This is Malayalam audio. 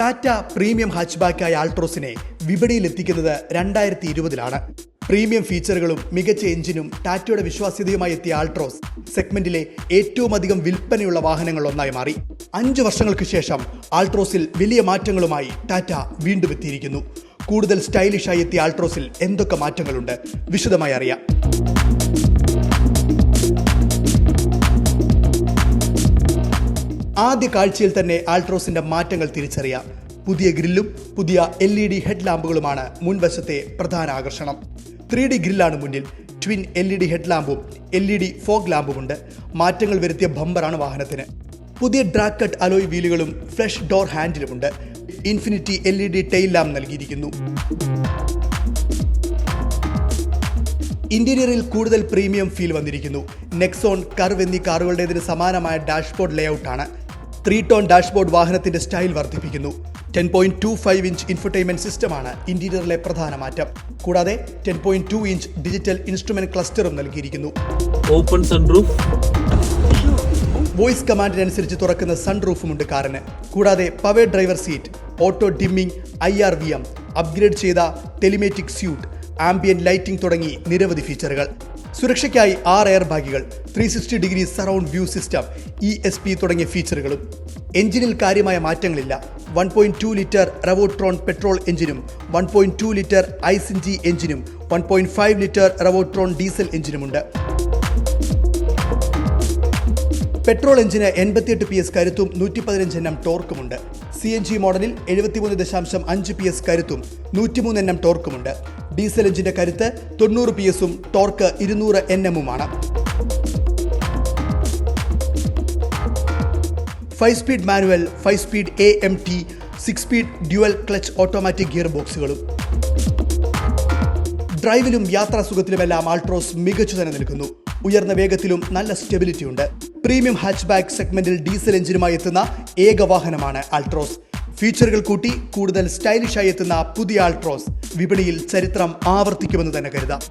ടാറ്റ പ്രീമിയം ഹാച്ച്ബാക്കായ ആൾട്രോസിനെ വിപണിയിൽ എത്തിക്കുന്നത് രണ്ടായിരത്തി ഇരുപതിലാണ് പ്രീമിയം ഫീച്ചറുകളും മികച്ച എഞ്ചിനും ടാറ്റയുടെ വിശ്വാസ്യതയുമായി എത്തിയ ആൾട്രോസ് സെഗ്മെന്റിലെ ഏറ്റവും അധികം വിൽപ്പനയുള്ള വാഹനങ്ങൾ ഒന്നായി മാറി. അഞ്ച് വർഷങ്ങൾക്ക് ശേഷം ആൾട്രോസിൽ വലിയ മാറ്റങ്ങളുമായി ടാറ്റ വീണ്ടും എത്തിയിരിക്കുന്നു. കൂടുതൽ സ്റ്റൈലിഷായി എത്തിയ ആൾട്രോസിൽ എന്തൊക്കെ മാറ്റങ്ങളുണ്ട്? വിശദമായി അറിയാം. ആദ്യ കാഴ്ചയിൽ തന്നെ ആൾട്രോസിന്റെ മാറ്റങ്ങൾ തിരിച്ചറിയാം. പുതിയ ഗ്രില്ലും പുതിയ എൽ ഇ ഡി ഹെഡ് ലാമ്പുകളുമാണ് മുൻവശത്തെ പ്രധാന ആകർഷണം. ത്രീ ഡി ഗ്രില്ലാണ് മുന്നിൽ. Twin L E D head ലാമ്പും L E D fog ലാമ്പുമുണ്ട്. മാറ്റങ്ങൾ വരുത്തിയ ബമ്പറാണ് വാഹനത്തിന്. പുതിയ ഡ്രാഗ് കട്ട് അലോയ് വീലുകളും flush door ഹാൻഡിലുമുണ്ട് infinity L E D tail lamp നൽകിയിരിക്കുന്നു. ഇന്റീരിയറിൽ കൂടുതൽ പ്രീമിയം ഫീൽ വന്നിരിക്കുന്നു. നെക്സോൺ കർവ് എന്നീ കാറുകളുടേതിന് സമാനമായ ഡാഷ്ബോർഡ് ലേഔട്ടാണ് ത്രീ ടോൺ ഡാഷ്ബോർഡ് വാഹനത്തിന്റെ സ്റ്റൈൽ വർദ്ധിപ്പിക്കുന്നു. Ten point two five inch infotainment സിസ്റ്റമാണ് ഇന്റീരിയറിലെ പ്രധാന മാറ്റം. കൂടാതെ ten point two inch digital instrument ക്ലസ്റ്ററും നൽകിയിരിക്കുന്നു. ഓപ്പൺ സൺറൂഫ് വോയിസ് കമാൻഡിനനുസരിച്ച് തുറക്കുന്ന സൺറൂഫുമുണ്ട് കാറിന്. കൂടാതെ power driver seat auto dimming I R V M upgrade ചെയ്ത ടെലിമേറ്റിക് സ്യൂട്ട് ആംബിയൻ ലൈറ്റിംഗ് തുടങ്ങി നിരവധി ഫീച്ചറുകൾ സുരക്ഷയ്ക്കായി ആറ് എയർ ബാഗുകൾ three sixty degree surround view system E S P തുടങ്ങിയ ഫീച്ചറുകളും എഞ്ചിനിൽ കാര്യമായ മാറ്റങ്ങളില്ല. One point two litre Revotron petrol എഞ്ചിനും one point two litre ഐസിൻജി എഞ്ചിനും one point five litre Revotron diesel എഞ്ചിനുമുണ്ട് petrol എഞ്ചിന് എൺപത്തിയെട്ട് പി എസ് കരുത്തും നൂറ്റി പതിനഞ്ച് എണ്ണം ടോർക്കുമുണ്ട്. സി എൻ ജി മോഡലിൽ എഴുപത്തിമൂന്ന് ദശാംശം അഞ്ച് പി എസ് കരുത്തും നൂറ്റിമൂന്ന് എണ്ണം ടോർക്കുമുണ്ട്. ഡീസൽ എഞ്ചിന്റെ കരുത്ത് തൊണ്ണൂറ് പി എസും ടോർക്ക് ഇരുന്നൂറ് N എമ്മുമാണ്. Five speed manual five speed A M T six speed dual clutch automatic gear ബോക്സുകളും ഡ്രൈവിലും യാത്രാസുഖത്തിലുമെല്ലാം ആൾട്രോസ് മികച്ചു തന്നെ നിൽക്കുന്നു. ഉയർന്ന വേഗത്തിലും നല്ല സ്റ്റെബിലിറ്റി ഉണ്ട് പ്രീമിയം ഹാച്ച്ബാക്ക് സെഗ്മെന്റിൽ ഡീസൽ എഞ്ചിനുമായി എത്തുന്ന ഏക വാഹനമാണ് ആൾട്രോസ്. ഫീച്ചറുകൾ കൂട്ടി കൂടുതൽ സ്റ്റൈലിഷായി എത്തുന്ന പുതിയ ആൾട്രോസ് വിപണിയിൽ ചരിത്രം ആവർത്തിക്കുമെന്ന് തന്നെ കരുതാം.